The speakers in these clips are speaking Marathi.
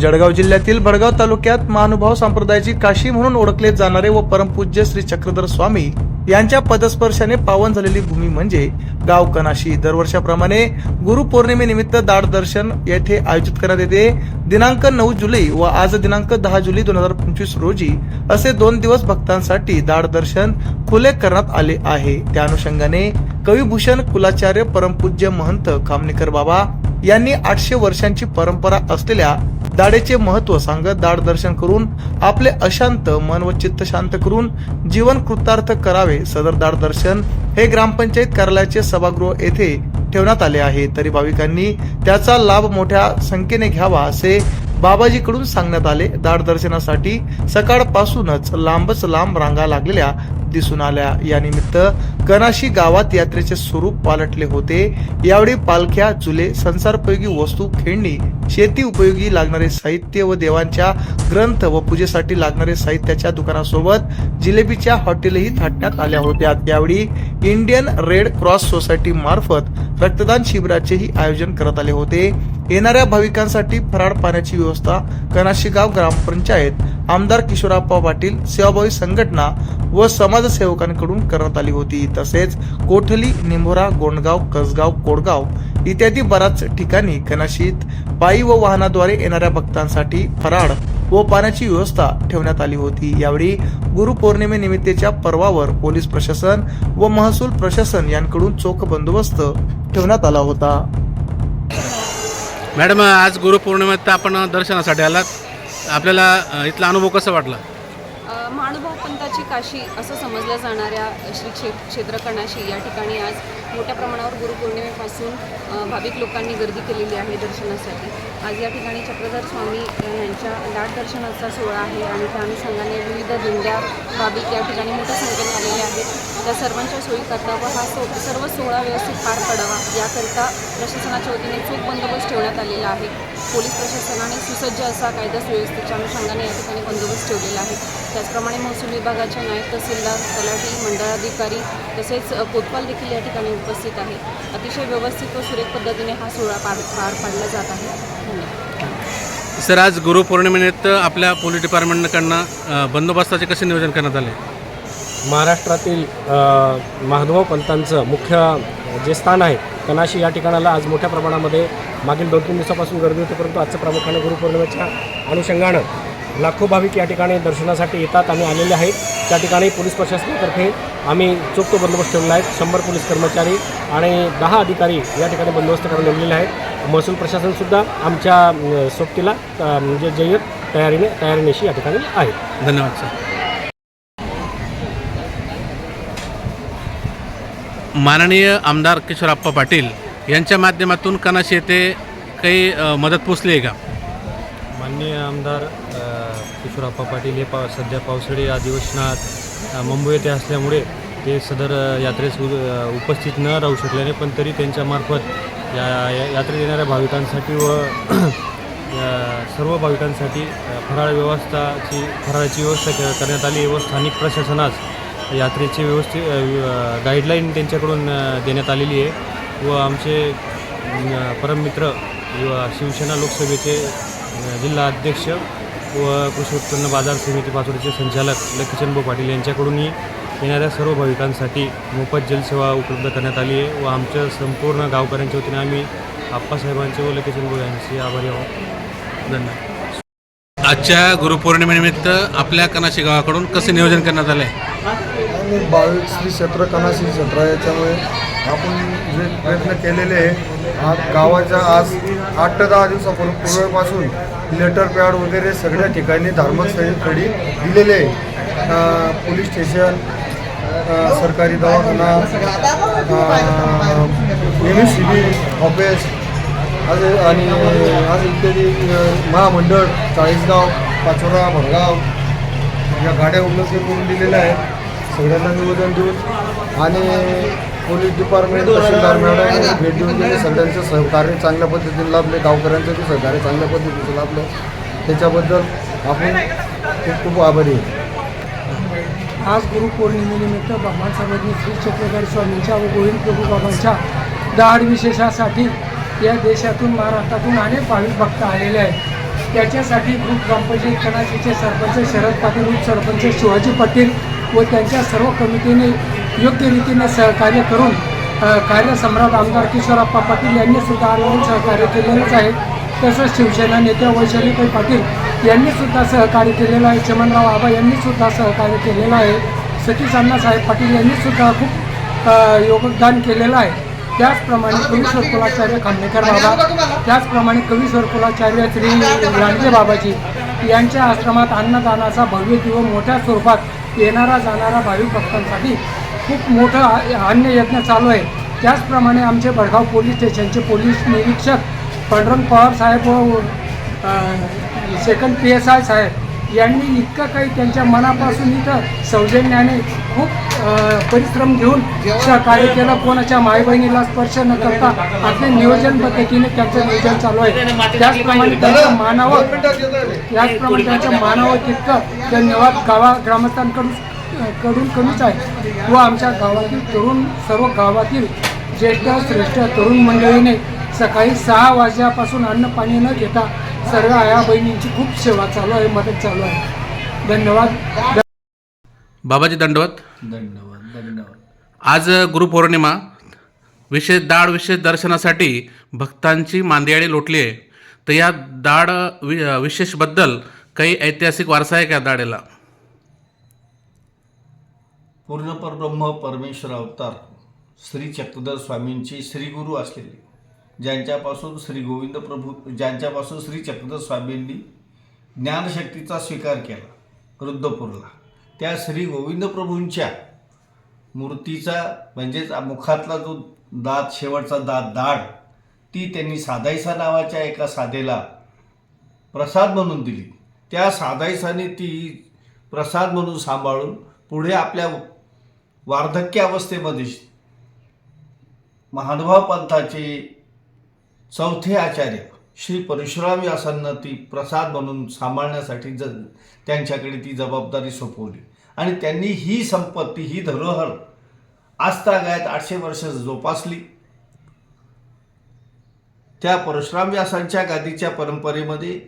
जळगाव जिल्ह्यातील भडगाव तालुक्यात महानुभाव संप्रदायाची काशी म्हणून ओळखले जाणारे व परमपूज्य श्री चक्रधर स्वामी यांच्या पदस्पर्शाने पावन झालेली भूमी म्हणजे गाव कनाशी दरवर्षाप्रमाणे गुरुपौर्णिमेनिमित्त दाड दर्शन येथे आयोजित करण्यात येते. दिनांक नऊ जुलै व आज दिनांक दहा जुलै दोन हजार पंचवीस रोजी असे दोन दिवस भक्तांसाठी दाड दर्शन खुले करण्यात आले आहे. त्या अनुषंगाने कविभूषण कुलाचार्य परमपूज्य महंत खामनेकर बाबा यांनी आठशे वर्षांची परंपरा असलेल्या दाडेचे महत्त्व सांगत दाड दर्शन करून आपले अशांत मन व चित्त शांत करून जीवन कृतार्थ करावे सदर दाड दर्शन हे ग्रामपंचायत कार्यालयाचे सभागृह येथे ठेवण्यात आले आहे. तरी भाविकांनी त्याचा लाभ मोठ्या संख्येने घ्यावा असे बाबाजीकडून सांगण्यात आले. दाढ दर्शनासाठी सकाळपासूनच लांबच लांब रांगा लागलेल्या दिसून आल्या. या निमित्त कनाशी गावात यात्रेचे स्वरूप पालटले होते. यावेळी पालख्या जुले संसारपयोगी वस्तू खेळणी शेती उपयोगी लागणारे साहित्य व देवांच्या ग्रंथ व पूजेसाठी लागणारे साहित्याच्या दुकानासोबत जिलेबीच्या हॉटेलही थाटण्यात आल्या होत्या. त्यावेळी इंडियन रेड क्रॉस सोसायटी मार्फत रक्तदान शिबिराचेही आयोजन करत आले होते. येणाऱ्या भाविकांसाठी फराळ पाण्याची व्यवस्था कनाशीगाव ग्रामपंचायत आमदार किशोराप्पा पाटील सेवाभावी संघटना व समाजसेवकांकडून करण्यात आली होती. तसेच कोठली निंभोरा गोंडगाव कसगाव कोडगाव इत्यादी बऱ्याच ठिकाणी कनाशीत पायी व वाहनाद्वारे येणाऱ्या भक्तांसाठी फराळ व पाण्याची व्यवस्था ठेवण्यात आली होती. यावेळी गुरुपौर्णिमेनिमित्तच्या पर्वावर पोलीस प्रशासन व महसूल प्रशासन यांकडून चोख बंदोबस्त ठेवण्यात आला होता. मॅडम आज गुरुपौर्णिमेत आपण दर्शनासाठी आलात. आपल्याला इथला अनुभव कसा वाटला? अ, महानुभाव पंथाची काशी असं समजल्या जाणाऱ्या श्री क्षे क्षेत्रकणाशी या ठिकाणी आज मोठ्या प्रमाणावर गुरुपौर्णिमेपासून भाविक लोकांनी गर्दी केलेली आहे दर्शनासाठी. आज या ठिकाणी चक्रधर स्वामी यांच्या लाट दर्शनाचा सोहळा आहे आणि त्या अनुषंगाने विविध दिंड्या भाविक या ठिकाणी मोठ्या संख्येने आलेले आहेत. त्या सर्वांच्या सोयीकरता व हा सो सर्व सोहळा व्यवस्थित पार पडावा याकरिता प्रशासनाच्या वतीने चोख बंदोबस्त ठेवण्यात आलेला आहे. पोलीस प्रशासनाने सुसज्ज असा कायदा सुव्यवस्थेच्या अनुषंगाने या ठिकाणी बंदोबस्त ठेवलेला आहे. त्याचप्रमाणे महसूल विभागाच्या नायब तहसीलदार तलाठी मंडळाधिकारी तसेच अ, कोतवाल देखील या ठिकाणी उपस्थित आहे. अतिशय व्यवस्थित व सुरेख पद्धतीने हा सोहळा पार पार पाडला जात आहे. धन्यवाद. सर आज गुरुपौर्णिमेनिमित्त आपल्या पोलीस डिपार्टमेंटकडनं बंदोबस्ताचे कसे नियोजन करण्यात आले? महाराष्ट्रातील अ, महानुभाव पंथांचं मुख्य जे स्थान आहे कनाशी या ठिकाणाला आज मोठ्या प्रमाणामध्ये मागील दोन तीन दिवसापासून गर्दी होती परंतु आजचं प्रामुख्याने गुरुपौर्णिमेच्या अनुषंगानं लाखो भाविक या ठिकाणी दर्शनासाठी येतात आणि आलेले आहेत. त्या ठिकाणी पोलीस प्रशासनातर्फे आम्ही चोख तो बंदोबस्त ठेवलेला आहे. शंभर पोलीस कर्मचारी आणि दहा अधिकारी या ठिकाणी बंदोबस्त करून नेमलेले आहेत. महसूल प्रशासनसुद्धा आमच्या सोबतीला म्हणजे जय्यत तयारीने तयारीनेशी या ठिकाणी आहे. धन्यवाद सर. माननीय आमदार किशोरप्पा पाटील यांच्या माध्यमातून कनाशी येथे काही मदत पोचली आहे का? माननीय आमदार किशोरप्पा पाटील हे पा सध्या पावसाळी अधिवेशनात मुंबई येथे असल्यामुळे ते सदर यात्रेस उ- उपस्थित न राहू शकल्याने पण तरी त्यांच्यामार्फत या या- यात्रेत येणाऱ्या भाविकांसाठी व सर्व भाविकांसाठी फराळ व्यवस्थाची फराळाची व्यवस्था क- करण्यात आली. व स्थानिक प्रशासनास यात्रेची व्यवस्थित गाईडलाईन त्यांच्याकडून देण्यात आलेली आहे. व आमचे परममित्र शिवसेना लोकसभेचे जिल्हा अध्यक्ष व कृषी उत्पन्न बाजार समिती पाचोडीचे संचालक लक्ष्मणभाऊ पाटील यांच्याकडूनही येणाऱ्या सर्व भाविकांसाठी मोफत जलसेवा उपलब्ध करण्यात आली आहे व आमच्या संपूर्ण गावकऱ्यांच्या वतीने आम्ही आप्पासाहेबांचे व लक्ष्मणभाऊ यांचे आभारी आहोत. धन्यवाद. आजच्या गुरुपौर्णिमेनिमित्त आपल्या कनाशी गावाकडून कसे नियोजन करण्यात आले? बावीस श्री क्षेत्र कनाशी क्षेत्र याच्यामुळे आपण जे प्रयत्न केलेले आहे आज गावाच्या आज आठ ते दहा दिवसापूर्वी पूर्वीपासून लेटर पॅड वगैरे सगळ्या ठिकाणी धार्मिक स्थळी दिलेले आहे. पोलीस स्टेशन सरकारी दवाखाना M S C B office आज आणि आज इत्यादी महामंडळ चाळीसगाव पाचोरा भरगाव या गाड्या उपलब्ध करून दिलेल्या आहेत. सगळ्यांना निवेदन देऊन आणि पोलीस डिपार्टमेंट तहसीलदार मॅडम यांनी भेट देऊन त्यांनी सगळ्यांचं सहकार्य चांगल्या पद्धतीने लाभले. गावकऱ्यांचं बी सहकार्य चांगल्या पद्धतीचं लाभलं. त्याच्याबद्दल आपण खूप खूप आभारी आहे. आज गुरुपौर्णिमेनिमित्त बाबा सर्वज्ञ श्री चक्रधर स्वामींच्या व गोविंद प्रभू बाबांच्या दाढ विशेषासाठी या देशातून महाराष्ट्रातून अनेक भाविक भक्त आलेले आहेत. त्याच्यासाठी ग्रुप ग्रामपंचायत कणाशीचे सरपंच शरद पाटील उपसरपंच शिवाजी पाटील व त्यांच्या सर्व कमिटीने योग्य रीतीने सहकार्य करून अ, कार्यसम्राट आमदार किशोरप्पा पाटील यांनी सुद्धा आंदोलन सहकार्य केलेलंच आहे. तसंच शिवसेना नेत्या वैशालीताई पाटील यांनी सुद्धा सहकार्य केलेलं आहे. चमनराव आबा यांनी सुद्धा सहकार्य केलेलं आहे. सतीश अण्णासाहेब पाटील यांनी सुद्धा खूप योगदान केलेलं आहे. त्याचप्रमाणे कवीश्वर कुलाचार्य खांडेकर बाबा त्याचप्रमाणे कवीश्वर कुलाचार्य श्री लांडगे बाबाजी यांच्या आश्रमात अन्नदानाचा भव्य दिव मोठ्या स्वरूपात येणारा जाणारा भाविक भक्तांसाठी खूप मोठं अन्य यत्न चालू आहे. त्याचप्रमाणे आमचे भडगाव पोलीस स्टेशनचे पोलीस निरीक्षक पांडुरंग पवार साहेब व सेकंड पी एस आय साहेब यांनी इतकं काही त्यांच्या मनापासून इथं सौजन्याने खूप परिश्रम घेऊन सहकार्य केलं. कोणाच्या माईबहिणीला स्पर्श न करता आपल्या नियोजन पद्धतीने त्यांचं नियोजन चालू आहे. त्याचप्रमाणे त्यांच्या मानावर त्याचप्रमाणे त्यांच्या मानावर तितकं धन्यवाद गावा ग्रामस्थांकडून कडून कमीच आहे. व आमच्या गावातील तरुण सर्व गावातील ज्येष्ठ श्रेष्ठ तरुण मंडळीने सकाळी सहा वाजल्यापासून अन्न पाणी न घेता सर्व आया बहिणींची खूप सेवा चालू आहे मदत चालू आहे. धन्यवाद. बाबाजी दंडवत. धन्यवाद धन्यवाद. आज गुरुपौर्णिमा विशेष दाड विशेष दर्शनासाठी भक्तांची मांदियाळी लोटली आहे. तर या दाड वि विशेषबद्दल काही ऐतिहासिक वारसा आहे का दाडेला? पूर्ण परब्रह्म परमेश्वर अवतार श्री चक्रधर स्वामींची श्रीगुरू असलेले ज्यांच्यापासून श्री गोविंद प्रभू ज्यांच्यापासून श्री चक्रधर स्वामींनी ज्ञानशक्तीचा स्वीकार केला रुद्रपूरला त्या श्री गोविंद प्रभूंच्या मूर्तीचा म्हणजेच मुखातला जो दात शेवटचा दात दाढ ती त्यांनी साधाईसा नावाच्या एका साधेला प्रसाद म्हणून दिली. त्या साधाईसाने ती प्रसाद म्हणून सांभाळून पुढे आपल्या वार्धक्य अवस्थेमध्ये महानुभाव पंथाचे चौथे आचार्य श्री परशुराम व्यासांना ती प्रसाद म्हणून सांभाळण्यासाठी ज त्यांच्याकडे ती जबाबदारी सोपवली. आणि त्यांनी ही संपत्ती ही धरोहर आजतागायत आठशे वर्ष जोपासली. त्या परशुराम व्यासांच्या गादीच्या परंपरेमध्ये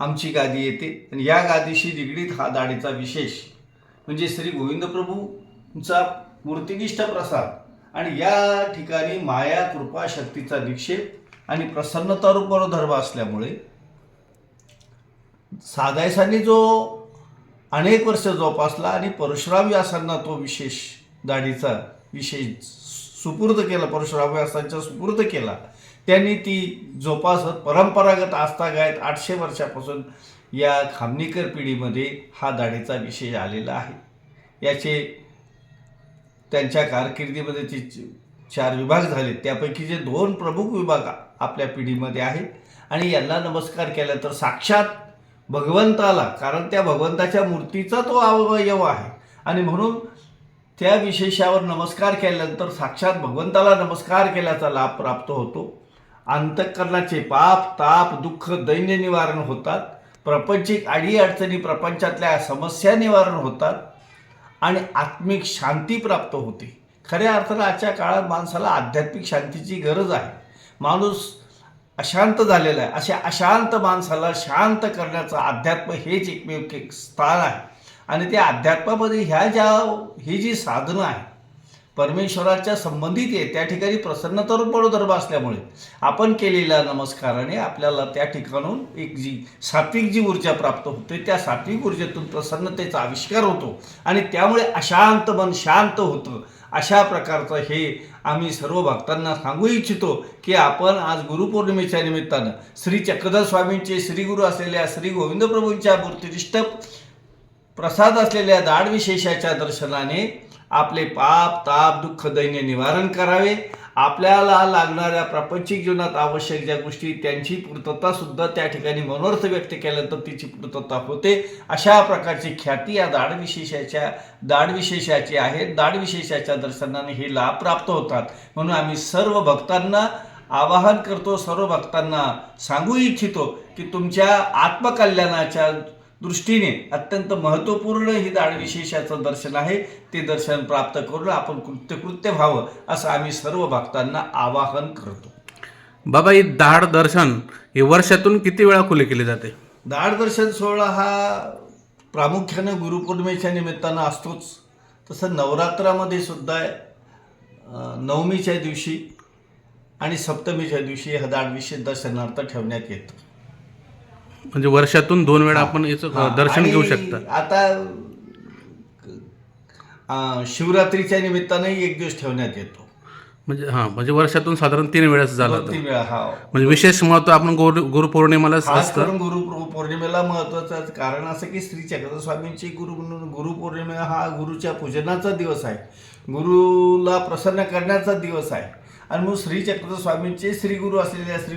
आमची गादी येते. आणि या गादीशी निगडीत हा दाढीचा विशेष म्हणजे श्री गोविंद प्रभूंचा मूर्तिनिष्ठ प्रसाद. आणि या ठिकाणी माया कृपा शक्तीचा निक्षेप आणि प्रसन्नता रूप धर्म असल्यामुळे सादायसांनी जो अनेक वर्ष जोपासला आणि परशुराम व्यासांना तो विशेष दाढीचा विशेष सुपूर्द केला परशुराम व्यासांच्या सुपूर्द केला त्यांनी ती जोपासत परंपरागत आस्थागायत आठशे वर्षापासून या खामणीकर पिढीमध्ये हा दाढीचा विषय आलेला आहे. याचे त्यांच्या कारकिर्दीमध्ये जे च- चार विभाग झाले त्यापैकी जे दोन प्रमुख विभाग आपल्या पिढीमध्ये आहेत आणि यांना नमस्कार केला तर साक्षात भगवंताला कारण त्या भगवंताच्या मूर्तीचा तो अवयव आहे. आणि म्हणून त्या विशेषावर नमस्कार केल्यानंतर साक्षात भगवंताला नमस्कार केल्याचा लाभ प्राप्त होतो. अंतःकरणाचे पाप ताप दुःख दैन्य निवारण होतात. प्रपंचिक अडीअडचणी प्रपंचातल्या समस्या निवारण होतात आणि आत्मिक शांती प्राप्त होते. खऱ्या अर्थानं आजच्या काळात माणसाला आध्यात्मिक शांतीची गरज आहे. माणूस अशांत झालेला आहे. अशा अशांत माणसाला शांत करण्याचं अध्यात्म हेच एकमेव एक स्थान आहे. आणि त्या अध्यात्मामध्ये ह्या ज्या ही जी साधनं आहे परमेश्वराच्या संबंधित आहे त्या ठिकाणी प्रसन्नता रूप असल्यामुळे. आपण केलेल्या नमस्काराने आपल्याला त्या ठिकाणून एक जी सात्विक जी ऊर्जा प्राप्त होते त्या सात्विक ऊर्जेतून प्रसन्नतेचा आविष्कार होतो. आणि त्यामुळे अशांत मन शांत होतं. अशा प्रकारचं हे आम्ही सर्व भक्तांना सांगू इच्छितो की आपण आज गुरुपौर्णिमेच्या निमित्तानं श्री चक्रधर स्वामींचे श्रीगुरु असलेल्या श्री गोविंद प्रभूंच्या मूर्तिनिष्ठ प्रसाद असलेल्या दाढ विशेषाच्या दर्शनाने आपले पाप ताप दुःख दैन्य निवारण करावे. आपल्याला लागणाऱ्या प्रापंचिक जीवनात आवश्यक ज्या गोष्टी त्यांची पूर्तता सुद्धा त्या ठिकाणी मनोर्थ व्यक्त केल्यानंतर तिची पूर्तता होते. अशा प्रकारची ख्याती या दाढविशेषाच्या विशेषाच्या आहे. दाढविशेषाच्या दर्शनाने हे लाभ प्राप्त होतात. म्हणून आम्ही सर्व भक्तांना आवाहन करतो सर्व भक्तांना सांगू इच्छितो की तुमच्या आत्मकल्याणाच्या दृष्टीने अत्यंत महत्त्वपूर्ण ही विशेषाचं दर्शन आहे. ते दर्शन प्राप्त करून आपण कृत्यकृत्य व्हावं असं आम्ही सर्व भक्तांना आवाहन करतो. बाबा ही दाढ दर्शन हे वर्षातून किती वेळा खुले केले जाते? दाढ दर्शन सोहळा हा प्रामुख्यानं गुरुपौर्णिमेच्या निमित्तानं असतोच. तसं नवरात्रामध्ये सुद्धा नवमीच्या दिवशी आणि सप्तमीच्या दिवशी हा दाढ विशेष दर्शनार्थ ठेवण्यात येतो. म्हणजे वर्षातून दोन वेळा आपण याचं दर्शन घेऊ शकता. आता अं, शिवरात्रीच्या निमित्तानंही एक दिवस ठेवण्यात येतो. म्हणजे हां म्हणजे वर्षातून साधारण तीन वेळाच झाला दोन तीन वेळा हा. म्हणजे विशेष महत्त्व आपण गुरु गुरुपौर्णिमेलाच खास असतं. करून गुरु पौर्णिमेला महत्वाचं कारण असं की श्री चक्रधर स्वामींची गुरु गुरुपौर्णिमा हा गुरुच्या पूजनाचा दिवस आहे. गुरुला प्रसन्न करण्याचा दिवस आहे. आणि मग श्री चक्रधर स्वामींचे श्री गुरु असलेल्या श्री